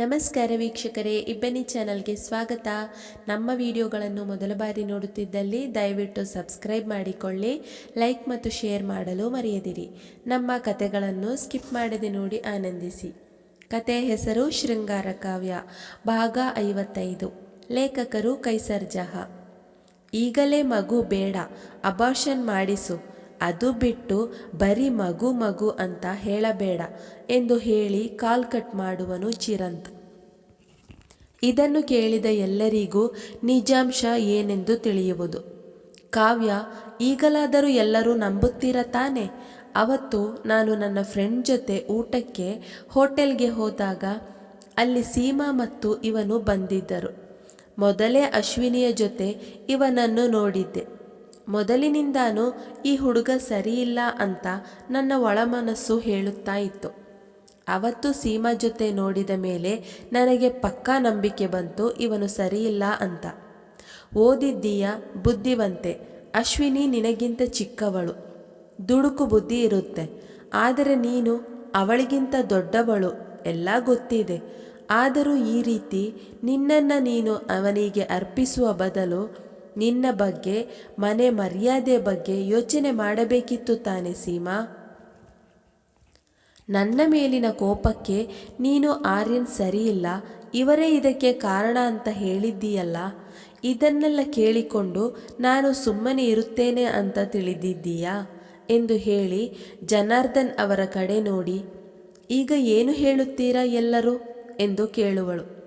ನಮಸ್ಕಾರ ವೀಕ್ಷಕರೇ, ಇಬ್ಬನಿ ಚಾನಲ್ಗೆ ಸ್ವಾಗತ. ನಮ್ಮ ವಿಡಿಯೋಗಳನ್ನು ಮೊದಲ ಬಾರಿ ನೋಡುತ್ತಿದ್ದಲ್ಲಿ ದಯವಿಟ್ಟು ಸಬ್ಸ್ಕ್ರೈಬ್ ಮಾಡಿಕೊಳ್ಳಿ, ಲೈಕ್ ಮತ್ತು ಶೇರ್ ಮಾಡಲು ಮರೆಯದಿರಿ. ನಮ್ಮ ಕತೆಗಳನ್ನು ಸ್ಕಿಪ್ ಮಾಡದೆ ನೋಡಿ ಆನಂದಿಸಿ. ಕತೆ ಹೆಸರು ಶೃಂಗಾರ ಕಾವ್ಯ, ಭಾಗ ಐವತ್ತೈದು. ಲೇಖಕರು ಕೈಸರ್ಜಹ ಈಗಲೇ ಮಗು ಬೇಡ ಅಬಾರ್ಷನ್ ಮಾಡಿಸು. ಅದು ಬಿಟ್ಟು ಬರೀ ಮಗು ಮಗು ಅಂತ ಹೇಳಬೇಡ ಎಂದು ಹೇಳಿ ಕಾಲ್ ಕಟ್ ಮಾಡುವನು ಚಿರಂತ್. ಇದನ್ನು ಕೇಳಿದ ಎಲ್ಲರಿಗೂ ನಿಜಾಂಶ ಏನೆಂದು ತಿಳಿಯುವುದು. ಕಾವ್ಯ, ಈಗಲಾದರೂ ಎಲ್ಲರೂ ನಂಬುತ್ತೀರ ತಾನೆ? ಅವತ್ತು ನಾನು ನನ್ನ ಫ್ರೆಂಡ್ ಜೊತೆ ಊಟಕ್ಕೆ ಹೋಟೆಲ್ಗೆ ಹೋದಾಗ ಅಲ್ಲಿ ಸೀಮಾ ಮತ್ತು ಇವನು ಬಂದಿದ್ದರು. ಮೊದಲೇ ಅಶ್ವಿನಿಯ ಜೊತೆ ಇವನನ್ನು ನೋಡಿದ್ದೆ. ಮೊದಲಿನಿಂದಾನು ಈ ಹುಡುಗ ಸರಿಯಿಲ್ಲ ಅಂತ ನನ್ನ ಒಳಮನಸ್ಸು ಹೇಳುತ್ತಾ ಇತ್ತು. ಅವತ್ತು ಸೀಮಾ ಜೊತೆ ನೋಡಿದ ಮೇಲೆ ನನಗೆ ಪಕ್ಕಾ ನಂಬಿಕೆ ಬಂತು, ಇವನು ಸರಿಯಿಲ್ಲ ಅಂತ. ಓದಿದ್ದೀಯ? ಬುದ್ಧಿವಂತೆ. ಅಶ್ವಿನಿ ನಿನಗಿಂತ ಚಿಕ್ಕವಳು. ದುಡುಕು ಬುದ್ಧಿ ಇರುತ್ತೆ. ಆದರೆ ನೀನು ಅವಳಿಗಿಂತ ದೊಡ್ಡವಳು. ಎಲ್ಲ ಗೊತ್ತಿದೆ. ಆದರೂ ಈ ರೀತಿ ನಿನ್ನನ್ನು ನೀನು ಅವನಿಗೆ ಅರ್ಪಿಸುವ ಬದಲು ನಿನ್ನ ಬಗ್ಗೆ, ಮನೆ ಮರ್ಯಾದೆ ಬಗ್ಗೆ ಯೋಚನೆ ಮಾಡಬೇಕಿತ್ತು ತಾನೆ ಸೀಮಾ. ನನ್ನ ಮೇಲಿನ ಕೋಪಕ್ಕೆ ನೀನು ಆರ್ಯನ್ ಸರಿಯಿಲ್ಲ, ಇವರೇ ಇದಕ್ಕೆ ಕಾರಣ ಅಂತ ಹೇಳಿದ್ದೀಯಲ್ಲ, ಇದನ್ನೆಲ್ಲ ಕೇಳಿಕೊಂಡು ನಾನು ಸುಮ್ಮನೆ ಇರುತ್ತೇನೆ ಅಂತ ತಿಳಿದಿದ್ದೀಯಾ? ಎಂದು ಹೇಳಿ ಜನಾರ್ದನ್ ಅವರ ಕಡೆ ನೋಡಿ, ಈಗ ಏನು ಹೇಳುತ್ತೀರಾ ಎಲ್ಲರೂ? ಎಂದು ಕೇಳುವಳು.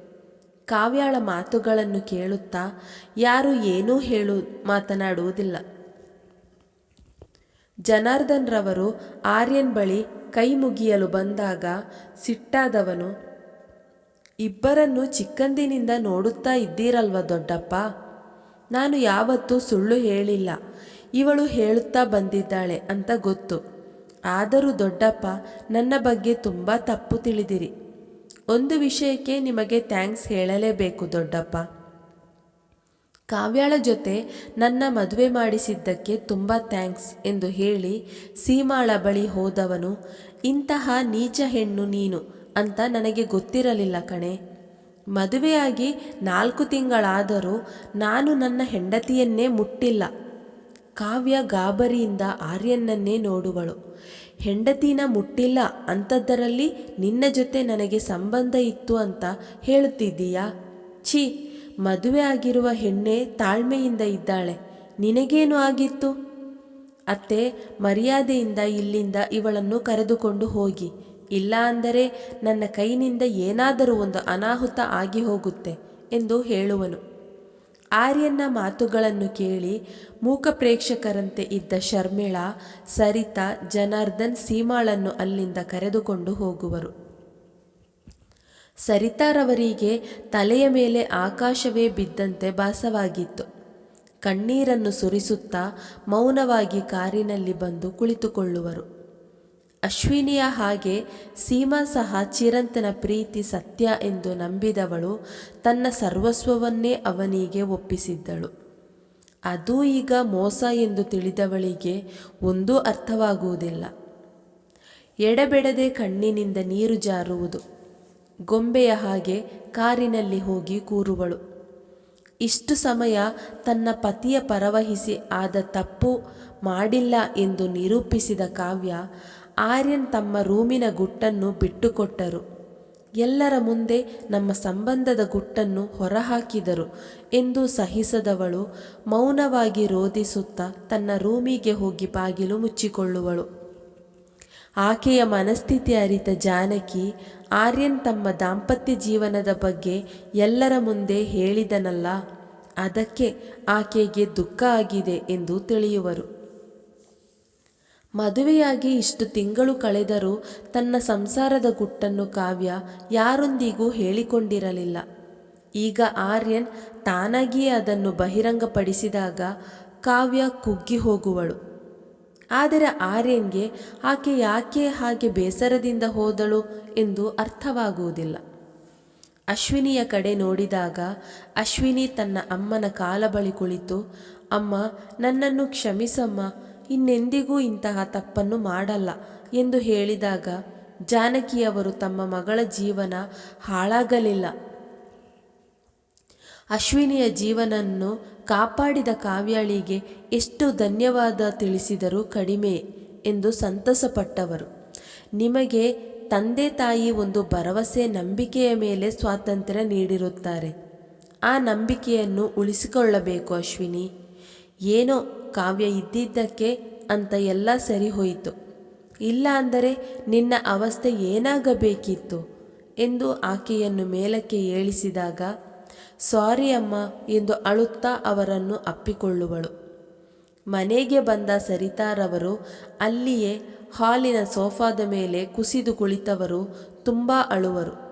ಕಾವ್ಯಾಳ ಮಾತುಗಳನ್ನು ಕೇಳುತ್ತಾ ಯಾರು ಏನೂ ಹೇಳು ಮಾತನಾಡುವುದಿಲ್ಲ. ಜನಾರ್ದನ್ ರವರು ಆರ್ಯನ್ ಬಳಿ ಕೈ ಮುಗಿಯಲು ಬಂದಾಗ ಸಿಟ್ಟಾದವನು, ಇಬ್ಬರನ್ನು ಚಿಕ್ಕಂದಿನಿಂದ ನೋಡುತ್ತಾ ಇದ್ದೀರಲ್ವ ದೊಡ್ಡಪ್ಪ? ನಾನು ಯಾವತ್ತೂ ಸುಳ್ಳು ಹೇಳಿಲ್ಲ, ಇವಳು ಹೇಳುತ್ತಾ ಬಂದಿದ್ದಾಳೆ ಅಂತ ಗೊತ್ತು. ಆದರೂ ದೊಡ್ಡಪ್ಪ, ನನ್ನ ಬಗ್ಗೆ ತುಂಬ ತಪ್ಪು ತಿಳಿದಿರಿ. ಒಂದು ವಿಷಯಕ್ಕೆ ನಿಮಗೆ ಥ್ಯಾಂಕ್ಸ್ ಹೇಳಲೇಬೇಕು, ದೊಡ್ಡಪ್ಪ. ಕಾವ್ಯಾಳ ಜೊತೆ ನನ್ನ ಮದುವೆ ಮಾಡಿಸಿದ್ದಕ್ಕೆ ತುಂಬ ಥ್ಯಾಂಕ್ಸ್ ಎಂದು ಹೇಳಿ ಸೀಮಾಳ ಬಳಿ ಹೋದವನು, ಇಂತಹ ನೀಚ ಹೆಣ್ಣು ನೀನು ಅಂತ ನನಗೆ ಗೊತ್ತಿರಲಿಲ್ಲ ಕಣೆ. ಮದುವೆಯಾಗಿ ನಾಲ್ಕು ತಿಂಗಳಾದರೂ ನಾನು ನನ್ನ ಹೆಂಡತಿಯನ್ನೇ ಮುಟ್ಟಿಲ್ಲ. ಕಾವ್ಯ ಗಾಬರಿಯಿಂದ ಆರ್ಯನನ್ನೇ ನೋಡುವಳು. ಹೆಂಡತಿನ ಮುಟ್ಟಿಲ್ಲ ಅಂಥದ್ದರಲ್ಲಿ ನಿನ್ನ ಜೊತೆ ನನಗೆ ಸಂಬಂಧ ಇತ್ತು ಅಂತ ಹೇಳುತ್ತಿದ್ದೀಯಾ? ಛೀ, ಮದುವೆ ಆಗಿರುವ ಹೆಣ್ಣೆ ತಾಳ್ಮೆಯಿಂದ ಇದ್ದಾಳೆ. ನಿನಗೇನು ಆಗಿತ್ತು? ಅತ್ತೆ, ಮರ್ಯಾದೆಯಿಂದ ಇಲ್ಲಿಂದ ಇವಳನ್ನು ಕರೆದುಕೊಂಡು ಹೋಗಿ. ಇಲ್ಲ ಅಂದರೆ ನನ್ನ ಕೈನಿಂದ ಏನಾದರೂ ಒಂದು ಅನಾಹುತ ಆಗಿ ಹೋಗುತ್ತೆ ಎಂದು ಹೇಳುವನು. ಆರ್ಯನ ಮಾತುಗಳನ್ನು ಕೇಳಿ ಮೂಕ ಪ್ರೇಕ್ಷಕರಂತೆ ಇದ್ದ ಶರ್ಮಿಳಾ, ಸರಿತಾ, ಜನಾರ್ದನ್ ಸೀಮಾಳನ್ನು ಅಲ್ಲಿಂದ ಕರೆದುಕೊಂಡು ಹೋಗುವರು. ಸರಿತಾರವರಿಗೆ ತಲೆಯ ಮೇಲೆ ಆಕಾಶವೇ ಬಿದ್ದಂತೆ ಭಾಸವಾಗಿತ್ತು. ಕಣ್ಣೀರನ್ನು ಸುರಿಸುತ್ತಾ ಮೌನವಾಗಿ ಕಾರಿನಲ್ಲಿ ಬಂದು ಕುಳಿತುಕೊಳ್ಳುವರು. ಅಶ್ವಿನಿಯ ಹಾಗೆ ಸೀಮಾ ಸಹ ಚಿರಂತನ ಪ್ರೀತಿ ಸತ್ಯ ಎಂದು ನಂಬಿದವಳು ತನ್ನ ಸರ್ವಸ್ವವನ್ನೇ ಅವನಿಗೆ ಒಪ್ಪಿಸಿದ್ದಳು. ಅದು ಈಗ ಮೋಸ ಎಂದು ತಿಳಿದವಳಿಗೆ ಒಂದೂ ಅರ್ಥವಾಗುವುದಿಲ್ಲ. ಎಡಬೆಡದೆ ಕಣ್ಣಿನಿಂದ ನೀರು ಜಾರುವುದು. ಗೊಂಬೆಯ ಹಾಗೆ ಕಾರಿನಲ್ಲಿ ಹೋಗಿ ಕೂರುವಳು. ಇಷ್ಟು ಸಮಯ ತನ್ನ ಪತಿಯ ಪರವಹಿಸಿ ಆದ ತಪ್ಪು ಮಾಡಿಲ್ಲ ಎಂದು ನಿರೂಪಿಸಿದ ಕಾವ್ಯ ಆರ್ಯನ್ ತಮ್ಮ ರೂಮಿನ ಗುಟ್ಟನ್ನು ಬಿಟ್ಟುಕೊಟ್ಟರು. ಎಲ್ಲರ ಮುಂದೆ ನಮ್ಮ ಸಂಬಂಧದ ಗುಟ್ಟನ್ನು ಹೊರಹಾಕಿದರು ಎಂದು ಸಹಿಸದವಳು ಮೌನವಾಗಿ ರೋಧಿಸುತ್ತಾ ತನ್ನ ರೂಮಿಗೆ ಹೋಗಿ ಬಾಗಿಲು ಮುಚ್ಚಿಕೊಳ್ಳುವಳು. ಆಕೆಯ ಮನಸ್ಥಿತಿ ಅರಿತ ಜಾನಕಿ ಆರ್ಯನ್ ತಮ್ಮ ದಾಂಪತ್ಯ ಜೀವನದ ಬಗ್ಗೆ ಎಲ್ಲರ ಮುಂದೆ ಹೇಳಿದನಲ್ಲ, ಅದಕ್ಕೆ ಆಕೆಗೆ ದುಃಖ ಆಗಿದೆ ಎಂದು ತಿಳಿಯುವರು. ಮದುವೆಯಾಗಿ ಇಷ್ಟು ತಿಂಗಳು ಕಳೆದರೂ ತನ್ನ ಸಂಸಾರದ ಗುಟ್ಟನ್ನು ಕಾವ್ಯ ಯಾರೊಂದಿಗೂ ಹೇಳಿಕೊಂಡಿರಲಿಲ್ಲ. ಈಗ ಆರ್ಯನ್ ತಾನಾಗಿಯೇ ಅದನ್ನು ಬಹಿರಂಗಪಡಿಸಿದಾಗ ಕಾವ್ಯ ಕುಗ್ಗಿ ಹೋಗುವಳು. ಆದರೆ ಆರ್ಯನ್ಗೆ ಆಕೆ ಯಾಕೆ ಹಾಗೆ ಬೇಸರದಿಂದ ಹೋದಳು ಎಂದು ಅರ್ಥವಾಗುವುದಿಲ್ಲ. ಅಶ್ವಿನಿಯ ಕಡೆ ನೋಡಿದಾಗ ಅಶ್ವಿನಿ ತನ್ನ ಅಮ್ಮನ ಕಾಲ ಬಳಿ ಕುಳಿತು, ಅಮ್ಮ, ನನ್ನನ್ನು ಕ್ಷಮಿಸಮ್ಮ ಇನ್ನೆಂದಿಗೂ ಇಂತಹ ತಪ್ಪನ್ನು ಮಾಡಲ್ಲ ಎಂದು ಹೇಳಿದಾಗ ಜಾನಕಿಯವರು ತಮ್ಮ ಮಗಳ ಜೀವನ ಹಾಳಾಗಲಿಲ್ಲ. ಅಶ್ವಿನಿಯ ಜೀವನನ್ನು ಕಾಪಾಡಿದ ಕಾವ್ಯಾಳಿಗೆ ಎಷ್ಟು ಧನ್ಯವಾದ ತಿಳಿಸಿದರೂ ಕಡಿಮೆ ಎಂದು ಸಂತಸಪಟ್ಟವರು. ನಿಮಗೆ ತಂದೆ ತಾಯಿ ಒಂದು ಭರವಸೆ ನಂಬಿಕೆಯ ಮೇಲೆ ಸ್ವಾತಂತ್ರ್ಯ ನೀಡಿರುತ್ತಾರೆ. ಆ ನಂಬಿಕೆಯನ್ನು ಉಳಿಸಿಕೊಳ್ಳಬೇಕು ಅಶ್ವಿನಿ. ಏನೋ ಕಾವ್ಯ ಇದ್ದಿದ್ದಕ್ಕೆ ಅಂತ ಎಲ್ಲ ಸರಿ ಹೋಯಿತು. ಇಲ್ಲ ಅಂದರೆ ನಿನ್ನ ಅವಸ್ಥೆ ಏನಾಗಬೇಕಿತ್ತು? ಎಂದು ಆಕೆಯನ್ನು ಮೇಲಕ್ಕೆ ಏಳಿಸಿದಾಗ, ಸಾರಿ ಅಮ್ಮ ಎಂದು ಅಳುತ್ತಾ ಅವರನ್ನು ಅಪ್ಪಿಕೊಳ್ಳುವಳು. ಮನೆಗೆ ಬಂದ ಸರಿತಾರವರು ಅಲ್ಲಿಯೇ ಹಾಲಿನ ಸೋಫಾದ ಮೇಲೆ ಕುಸಿದು ಕುಳಿತವರು ತುಂಬ ಅಳುವರು.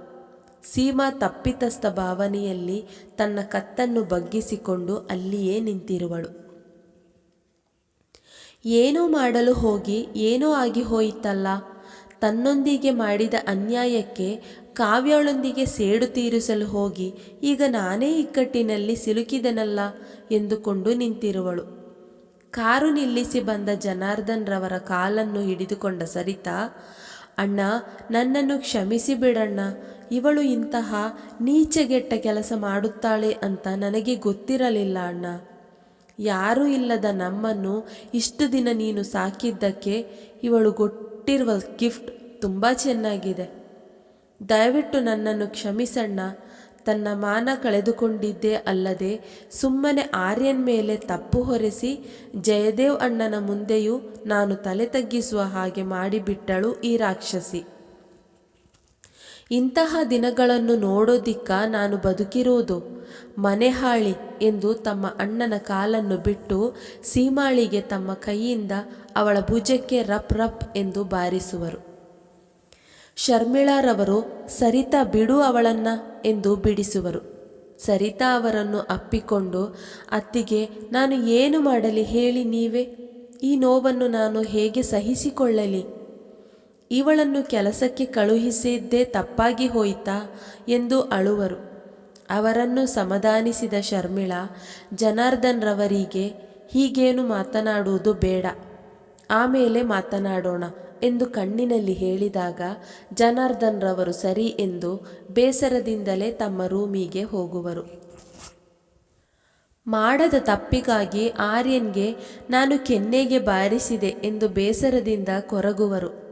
ಸೀಮಾ ತಪ್ಪಿತಸ್ಥ ಭಾವನೆಯಲ್ಲಿ ತನ್ನ ಕತ್ತನ್ನು ಬಗ್ಗಿಸಿಕೊಂಡು ಅಲ್ಲಿಯೇ ನಿಂತಿರುವಳು. ಏನೋ ಮಾಡಲು ಹೋಗಿ ಏನೋ ಆಗಿ ಹೋಯಿತಲ್ಲ. ತನ್ನೊಂದಿಗೆ ಮಾಡಿದ ಅನ್ಯಾಯಕ್ಕೆ ಕಾವ್ಯಳೊಂದಿಗೆ ಸೇಡು ತೀರಿಸಲು ಹೋಗಿ, ಈಗ ನಾನೇ ಇಕ್ಕಟ್ಟಿನಲ್ಲಿ ಸಿಲುಕಿದನಲ್ಲ ಎಂದುಕೊಂಡು ನಿಂತಿರುವಳು. ಕಾರು ನಿಲ್ಲಿಸಿ ಬಂದ ಜನಾರ್ದನ್ ರವರ ಕಾಲನ್ನು ಹಿಡಿದುಕೊಂಡ ಸರಿತಾ, ಅಣ್ಣ, ನನ್ನನ್ನು ಕ್ಷಮಿಸಿ ಬಿಡಣ್ಣ. ಇವಳು ಇಂತಹ ನೀಚಗೆಟ್ಟ ಕೆಲಸ ಮಾಡುತ್ತಾಳೆ ಅಂತ ನನಗೆ ಗೊತ್ತಿರಲಿಲ್ಲ ಅಣ್ಣ. ಯಾರೂ ಇಲ್ಲದ ನಮ್ಮನ್ನು ಇಷ್ಟು ದಿನ ನೀನು ಸಾಕಿದ್ದಕ್ಕೆ ಇವಳು ಕೊಟ್ಟಿರುವ ಗಿಫ್ಟ್ ತುಂಬ ಚೆನ್ನಾಗಿದೆ. ದಯವಿಟ್ಟು ನನ್ನನ್ನು ಕ್ಷಮಿಸಣ್ಣ. ತನ್ನ ಮಾನ ಕಳೆದುಕೊಂಡಿದ್ದೇ ಅಲ್ಲದೆ ಸುಮ್ಮನೆ ಆರ್ಯನ್ ಮೇಲೆ ತಪ್ಪು ಹೊರೆಸಿ ಜಯದೇವ್ ಅಣ್ಣನ ಮುಂದೆಯೂ ನಾನು ತಲೆ ತಗ್ಗಿಸುವ ಹಾಗೆ ಮಾಡಿಬಿಟ್ಟಳು ಈ ರಾಕ್ಷಸಿ. ಇಂತಹ ದಿನಗಳನ್ನು ನೋಡೋದಿಕ್ಕ ನಾನು ಬದುಕಿರುವುದು ಮನೆಹಾಳಿ ಎಂದು ತಮ್ಮ ಅಣ್ಣನ ಕಾಲನ್ನು ಬಿಟ್ಟು ಸೀಮಾಳಿಗೆ ತಮ್ಮ ಕೈಯಿಂದ ಅವಳ ಭುಜಕ್ಕೆ ರಪ್ ರಪ್ ಎಂದು ಬಾರಿಸುವರು. ಶರ್ಮಿಳಾರವರು, ಸರಿತಾ ಬಿಡು ಅವಳನ್ನ ಎಂದು ಬಿಡಿಸುವರು. ಸರಿತಾ ಅವರನ್ನು ಅಪ್ಪಿಕೊಂಡು, ಅತ್ತಿಗೆ, ನಾನು ಏನು ಮಾಡಲಿ ಹೇಳಿ ನೀವೇ? ಈ ನೋವನ್ನು ನಾನು ಹೇಗೆ ಸಹಿಸಿಕೊಳ್ಳಲಿ? ಇವಳನ್ನು ಕೆಲಸಕ್ಕೆ ಕಳುಹಿಸಿದ್ದೇ ತಪ್ಪಾಗಿ ಹೋಯಿತಾ ಎಂದು ಅಳುವರು. ಅವರನ್ನು ಸಮಾಧಾನಿಸಿದ ಶರ್ಮಿಳಾ, ಜನಾರ್ದನ್ರವರಿಗೆ ಹೀಗೇನು ಮಾತನಾಡುವುದು ಬೇಡ. ಆಮೇಲೆ ಮಾತನಾಡೋಣ ಎಂದು ಕಣ್ಣಿನಲ್ಲಿ ಹೇಳಿದಾಗ ಜನಾರ್ದನ್ರವರು ಸರಿ ಎಂದು ಬೇಸರದಿಂದಲೇ ತಮ್ಮ ರೂಮಿಗೆ ಹೋಗುವರು. ಮಾಡದ ತಪ್ಪಿಗಾಗಿ ಆರ್ಯನ್ಗೆ ನಾನು ಕೆನ್ನೆಗೆ ಬಾರಿಸಿದೆ ಎಂದು ಬೇಸರದಿಂದ ಕೊರಗುವರು.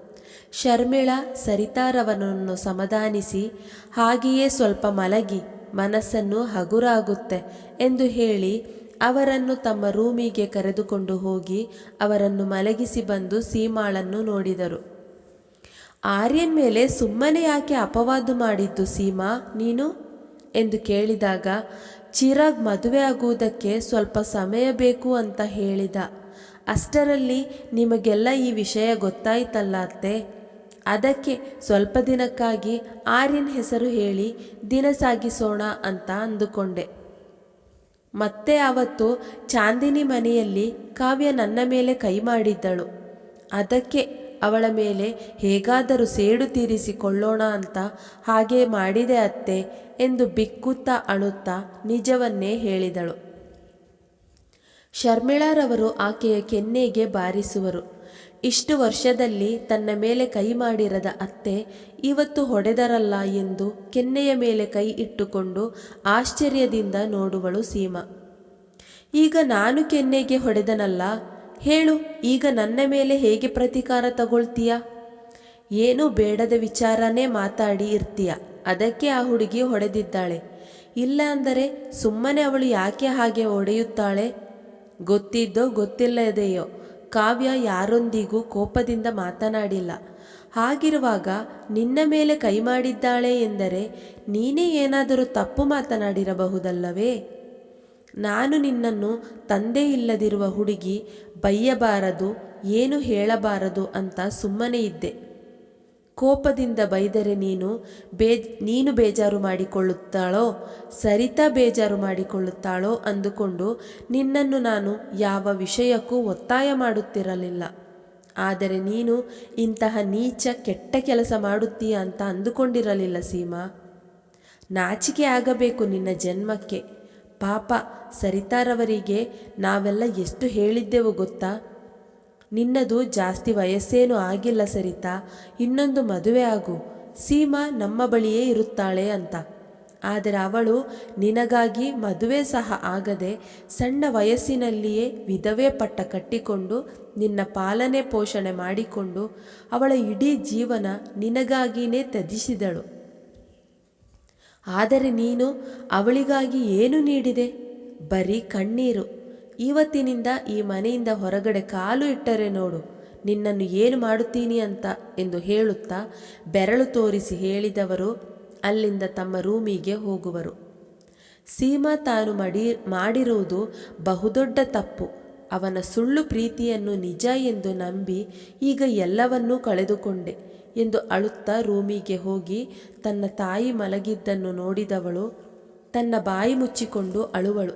ಶರ್ಮಿಳಾ ಸರಿತಾರವನನ್ನು ಸಮಾಧಾನಿಸಿ ಹಾಗೆಯೇ ಸ್ವಲ್ಪ ಮಲಗಿ, ಮನಸ್ಸನ್ನು ಹಗುರಾಗುತ್ತೆ ಎಂದು ಹೇಳಿ, ಅವರನ್ನು ತಮ್ಮ ರೂಮಿಗೆ ಕರೆದುಕೊಂಡು ಹೋಗಿ ಅವರನ್ನು ಮಲಗಿಸಿ ಬಂದು ಸೀಮಾಳನ್ನು ನೋಡಿದರು. ಆರ್ಯನ್ ಮೇಲೆ ಸುಮ್ಮನೆ ಯಾಕೆ ಅಪವಾದ ಮಾಡಿದ್ದು ಸೀಮಾ, ನೀನು? ಎಂದು ಕೇಳಿದಾಗ, ಚಿರಾಗ್ ಮದುವೆ ಆಗುವುದಕ್ಕೆ ಸ್ವಲ್ಪ ಸಮಯ ಬೇಕು ಅಂತ ಹೇಳಿದ. ಅಷ್ಟರಲ್ಲಿ ನಿಮಗೆಲ್ಲ ಈ ವಿಷಯ ಗೊತ್ತಾಯ್ತಲ್ಲ ಅತ್ತೆ. ಅದಕ್ಕೆ ಸ್ವಲ್ಪ ದಿನಕ್ಕಾಗಿ ಆರ್ಯನ್ ಹೆಸರು ಹೇಳಿ, ದಿನ ಸಾಗಿಸೋಣ ಅಂತ ಅಂದುಕೊಂಡೆ. ಮತ್ತೆ ಆವತ್ತು ಚಾಂದಿನಿ ಮನೆಯಲ್ಲಿ ಕಾವ್ಯ ನನ್ನ ಮೇಲೆ ಕೈ ಮಾಡಿದ್ದಳು. ಅದಕ್ಕೆ ಅವಳ ಮೇಲೆ ಹೇಗಾದರೂ ಸೇಡು ತೀರಿಸಿಕೊಳ್ಳೋಣ ಅಂತ ಹಾಗೆ ಮಾಡಿದೆ ಅತ್ತೆ ಎಂದು ಬಿಕ್ಕುತ್ತಾ ಅಳುತ್ತಾ ನಿಜವನ್ನೇ ಹೇಳಿದಳು. ಶರ್ಮಿಳಾರವರು ಆಕೆಯ ಕೆನ್ನೆಗೆ ಬಾರಿಸುವರು. ಇಷ್ಟು ವರ್ಷದಲ್ಲಿ ತನ್ನ ಮೇಲೆ ಕೈ ಮಾಡಿರದ ಅತ್ತೆ ಇವತ್ತು ಹೊಡೆದರಲ್ಲ ಎಂದು ಕೆನ್ನೆಯ ಮೇಲೆ ಕೈ ಇಟ್ಟುಕೊಂಡು ಆಶ್ಚರ್ಯದಿಂದ ನೋಡುವಳು ಸೀಮಾ. ಈಗ ನಾನು ಕೆನ್ನೆಗೆ ಹೊಡೆದನಲ್ಲ, ಹೇಳು, ಈಗ ನನ್ನ ಮೇಲೆ ಹೇಗೆ ಪ್ರತೀಕಾರ ತಗೊಳ್ತೀಯ? ಏನೂ ಬೇಡದ ವಿಚಾರನೇ ಮಾತಾಡಿ ಇರ್ತೀಯ, ಅದಕ್ಕೆ ಆ ಹುಡುಗಿ ಹೊಡೆದಿದ್ದಾಳೆ. ಇಲ್ಲ ಅಂದರೆ ಸುಮ್ಮನೆ ಅವಳು ಯಾಕೆ ಹಾಗೆ ಹೊಡೆಯುತ್ತಾಳೆ? ಗೊತ್ತಿದ್ದೋ ಗೊತ್ತಿಲ್ಲದೆಯೋ ಕಾವ್ಯ ಯಾರೊಂದಿಗೂ ಕೋಪದಿಂದ ಮಾತನಾಡಿಲ್ಲ. ಹಾಗಿರುವಾಗ, ನಿನ್ನ ಮೇಲೆ ಕೈ ಮಾಡಿದ್ದಾಳೆ ಎಂದರೆ ನೀನೇ ಏನಾದರೂ ತಪ್ಪು ಮಾತನಾಡಿರಬಹುದಲ್ಲವೇ? ನಾನು ನಿನ್ನನ್ನು ತಂದೆ ಇಲ್ಲದಿರುವ ಹುಡುಗಿ ಬೈಯಬಾರದು, ಏನು ಹೇಳಬಾರದು ಅಂತ ಸುಮ್ಮನೆ ಇದ್ದೆ. ಕೋಪದಿಂದ ಬೈದರೆ ನೀನು ಬೇ, ನೀನು ಬೇಜಾರು ಮಾಡಿಕೊಳ್ಳುತ್ತಾಳೋ? ಸರಿತಾ ಬೇಜಾರು ಮಾಡಿಕೊಳ್ಳುತ್ತಾಳೋ? ಅಂದುಕೊಂಡು ನಿನ್ನನ್ನು ನಾನು ಯಾವ ವಿಷಯಕ್ಕೂ ಒತ್ತಾಯ ಮಾಡುತ್ತಿರಲಿಲ್ಲ. ಆದರೆ ನೀನು ಇಂತಹ ನೀಚ ಕೆಟ್ಟ ಕೆಲಸ ಮಾಡುತ್ತೀಯ ಅಂತ ಅಂದುಕೊಂಡಿರಲಿಲ್ಲ ಸೀಮಾ. ನಾಚಿಕೆ ಆಗಬೇಕು ನಿನ್ನ ಜನ್ಮಕ್ಕೆ. ಪಾಪ ಸರಿತಾರವರಿಗೆ ನಾವೆಲ್ಲ ಎಷ್ಟು ಹೇಳಿದ್ದೆವು ಗೊತ್ತಾ? ನಿನ್ನದು ಜಾಸ್ತಿ ವಯಸ್ಸೇನೂ ಆಗಿಲ್ಲ ಸರಿತಾ, ಇನ್ನೊಂದು ಮದುವೆ ಆಗು, ಸೀಮಾ ನಮ್ಮ ಬಳಿಯೇ ಇರುತ್ತಾಳೆ ಅಂತ. ಆದರೆ ಅವಳು ನಿನಗಾಗಿ ಮದುವೆ ಸಹ ಆಗದೆ ಸಣ್ಣ ವಯಸ್ಸಿನಲ್ಲಿಯೇ ವಿಧವೆ ಪಟ್ಟ ಕಟ್ಟಿಕೊಂಡು ನಿನ್ನ ಪಾಲನೆ ಪೋಷಣೆ ಮಾಡಿಕೊಂಡು ಅವಳ ಇಡೀ ಜೀವನ ನಿನಗಾಗಿಯೇ ತ್ಯಜಿಸಿದಳು. ಆದರೆ ನೀನು ಅವಳಿಗಾಗಿ ಏನು ನೀಡಿದೆ? ಬರೀ ಕಣ್ಣೀರು. ಇವತ್ತಿನಿಂದ ಈ ಮನೆಯಿಂದ ಹೊರಗಡೆ ಕಾಲು ಇಟ್ಟರೆ ನೋಡು, ನಿನ್ನನ್ನು ಏನು ಮಾಡುತ್ತೀನಿ ಅಂತ ಎಂದು ಹೇಳುತ್ತಾ ಬೆರಳು ತೋರಿಸಿ ಹೇಳಿದವರು ಅಲ್ಲಿಂದ ತಮ್ಮ ರೂಮಿಗೆ ಹೋಗುವರು. ಸೀಮಾ ತಾನು ಮಡಿ, ಮಾಡಿರುವುದು ಬಹುದೊಡ್ಡ ತಪ್ಪು. ಅವನ ಸುಳ್ಳು ಪ್ರೀತಿಯನ್ನು ನಿಜ ಎಂದು ನಂಬಿ ಈಗ ಎಲ್ಲವನ್ನೂ ಕಳೆದುಕೊಂಡೆ ಎಂದು ಅಳುತ್ತಾ ರೂಮಿಗೆ ಹೋಗಿ ತನ್ನ ತಾಯಿ ಮಲಗಿದ್ದನ್ನು ನೋಡಿದವಳು ತನ್ನ ಬಾಯಿ ಮುಚ್ಚಿಕೊಂಡು ಅಳುವಳು.